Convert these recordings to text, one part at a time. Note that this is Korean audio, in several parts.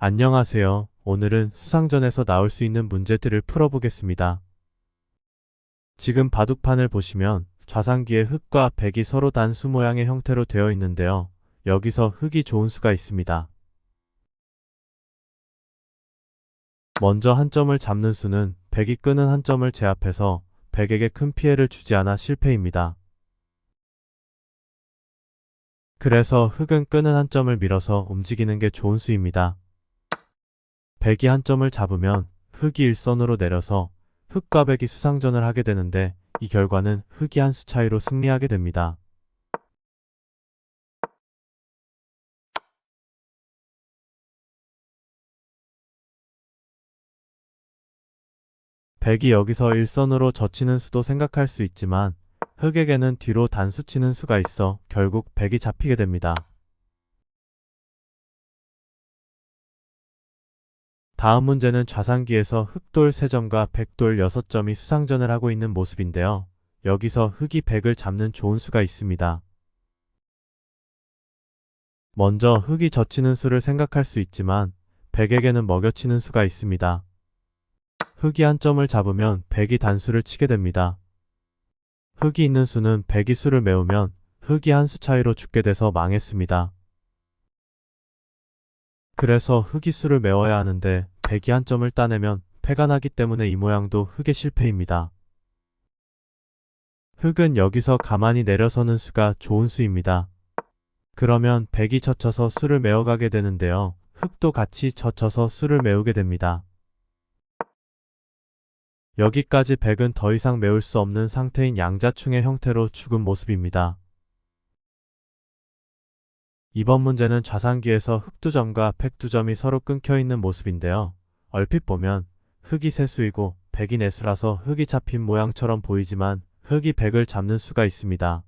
안녕하세요. 오늘은 수상전에서 나올 수 있는 문제들을 풀어보겠습니다. 지금 바둑판을 보시면 좌상기의 흙과 백이 서로 단수 모양의 형태로 되어 있는데요. 여기서 흙이 좋은 수가 있습니다. 먼저 한 점을 잡는 수는 백이 끄는 한 점을 제압해서 백에게 큰 피해를 주지 않아 실패입니다. 그래서 흙은 끄는 한 점을 밀어서 움직이는 게 좋은 수입니다. 백이 한 점을 잡으면 흙이 일선으로 내려서 흙과 백이 수상전을 하게 되는데 이 결과는 흙이 한 수 차이로 승리하게 됩니다. 백이 여기서 일선으로 젖히는 수도 생각할 수 있지만 흙에게는 뒤로 단수 치는 수가 있어 결국 백이 잡히게 됩니다. 다음 문제는 좌상기에서 흑돌 3점과 백돌 6점이 수상전을 하고 있는 모습인데요. 여기서 흑이 백을 잡는 좋은 수가 있습니다. 먼저 흑이 젖히는 수를 생각할 수 있지만 백에게는 먹여치는 수가 있습니다. 흑이 한 점을 잡으면 백이 단수를 치게 됩니다. 흑이 있는 수는 백이 수를 메우면 흑이 한 수 차이로 죽게 돼서 망했습니다. 그래서 흑이 수를 메워야 하는데 백이 한 점을 따내면 패가 나기 때문에 이 모양도 흑의 실패입니다. 흑은 여기서 가만히 내려서는 수가 좋은 수입니다. 그러면 백이 젖혀서 수를 메어가게 되는데요. 흑도 같이 젖혀서 수를 메우게 됩니다. 여기까지 백은 더 이상 메울 수 없는 상태인 양자충의 형태로 죽은 모습입니다. 이번 문제는 좌상기에서 흑두점과 백두점이 서로 끊겨 있는 모습인데요. 얼핏 보면 흑이 세수이고 백이 내수라서 흑이 잡힌 모양처럼 보이지만 흑이 백을 잡는 수가 있습니다.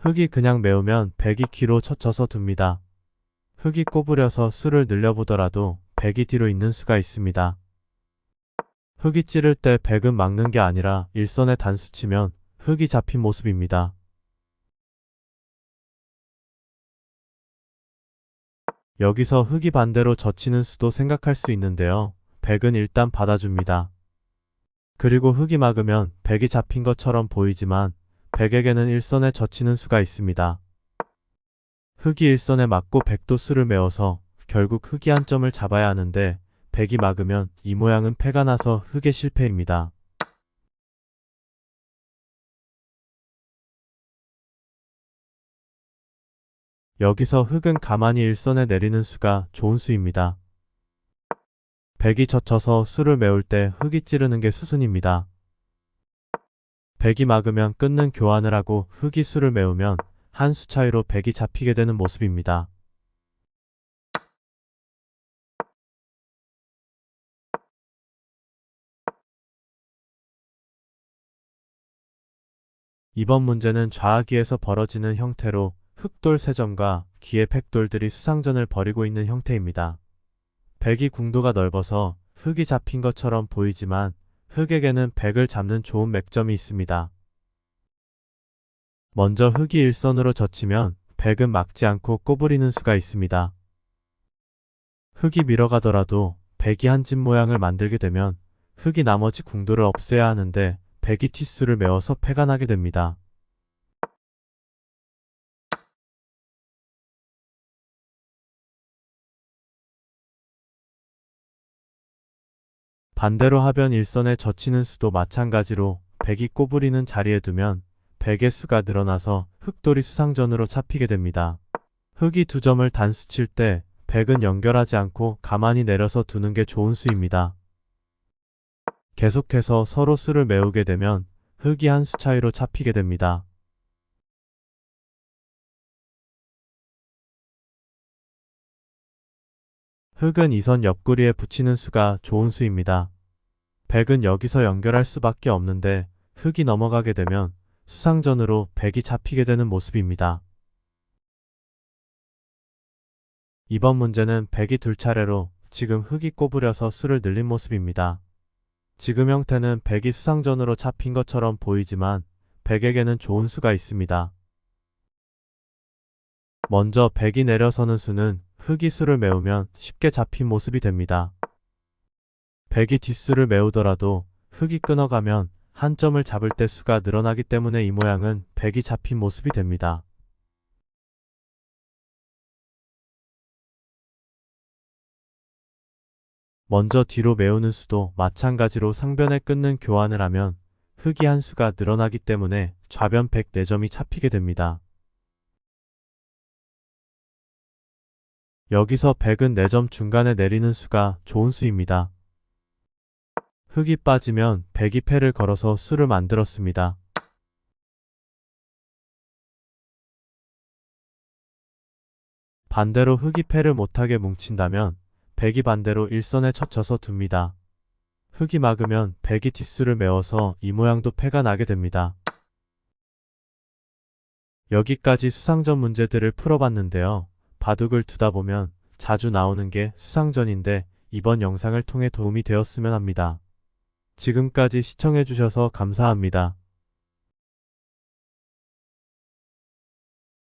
흑이 그냥 메우면 백이 귀로 젖혀서 둡니다. 흑이 꼬부려서 수를 늘려보더라도 백이 뒤로 있는 수가 있습니다. 흑이 찌를 때 백은 막는 게 아니라 일선에 단수 치면 흑이 잡힌 모습입니다. 여기서 흑이 반대로 젖히는 수도 생각할 수 있는데요. 백은 일단 받아줍니다. 그리고 흑이 막으면 백이 잡힌 것처럼 보이지만 백에게는 일선에 젖히는 수가 있습니다. 흑이 일선에 맞고 백도 수를 메워서 결국 흑이 한 점을 잡아야 하는데 백이 막으면 이 모양은 패가 나서 흑의 실패입니다. 여기서 흑은 가만히 일선에 내리는 수가 좋은 수입니다. 백이 젖혀서 수를 메울 때 흑이 찌르는 게 수순입니다. 백이 막으면 끊는 교환을 하고 흑이 수를 메우면 한 수 차이로 백이 잡히게 되는 모습입니다. 이번 문제는 좌하기에서 벌어지는 형태로 흑돌 세점과 기의 백돌들이 수상전을 벌이고 있는 형태입니다. 백이 궁도가 넓어서 흑이 잡힌 것처럼 보이지만 흑에게는 백을 잡는 좋은 맥점이 있습니다. 먼저 흑이 일선으로 젖히면 백은 막지 않고 꼬부리는 수가 있습니다. 흑이 밀어가더라도 백이 한 집 모양을 만들게 되면 흑이 나머지 궁도를 없애야 하는데 백이 티수를 메워서 패가 나게 됩니다. 반대로 하변 일선에 젖히는 수도 마찬가지로 백이 꼬부리는 자리에 두면 백의 수가 늘어나서 흑돌이 수상전으로 잡히게 됩니다. 흑이 두 점을 단수 칠 때 백은 연결하지 않고 가만히 내려서 두는 게 좋은 수입니다. 계속해서 서로 수를 메우게 되면 흑이 한 수 차이로 잡히게 됩니다. 흑은 이선 옆구리에 붙이는 수가 좋은 수입니다. 백은 여기서 연결할 수밖에 없는데 흑이 넘어가게 되면 수상전으로 백이 잡히게 되는 모습입니다. 이번 문제는 백이 둘 차례로 지금 흑이 꼬부려서 수를 늘린 모습입니다. 지금 형태는 백이 수상전으로 잡힌 것처럼 보이지만 백에게는 좋은 수가 있습니다. 먼저 백이 내려서는 수는 흑이 수를 메우면 쉽게 잡힌 모습이 됩니다. 백이 뒷수를 메우더라도 흑이 끊어가면 한 점을 잡을 때 수가 늘어나기 때문에 이 모양은 백이 잡힌 모습이 됩니다. 먼저 뒤로 메우는 수도 마찬가지로 상변에 끊는 교환을 하면 흑이 한 수가 늘어나기 때문에 좌변 104점이 잡히게 됩니다. 여기서 100은 4점 중간에 내리는 수가 좋은 수입니다. 흑이 빠지면 100이 패를 걸어서 수를 만들었습니다. 반대로 흑이 패를 못하게 뭉친다면 100이 반대로 일선에 젖혀서 둡니다. 흑이 막으면 100이 뒷수를 메워서 이 모양도 패가 나게 됩니다. 여기까지 수상전 문제들을 풀어봤는데요. 바둑을 두다 보면 자주 나오는 게 수상전인데 이번 영상을 통해 도움이 되었으면 합니다. 지금까지 시청해주셔서 감사합니다.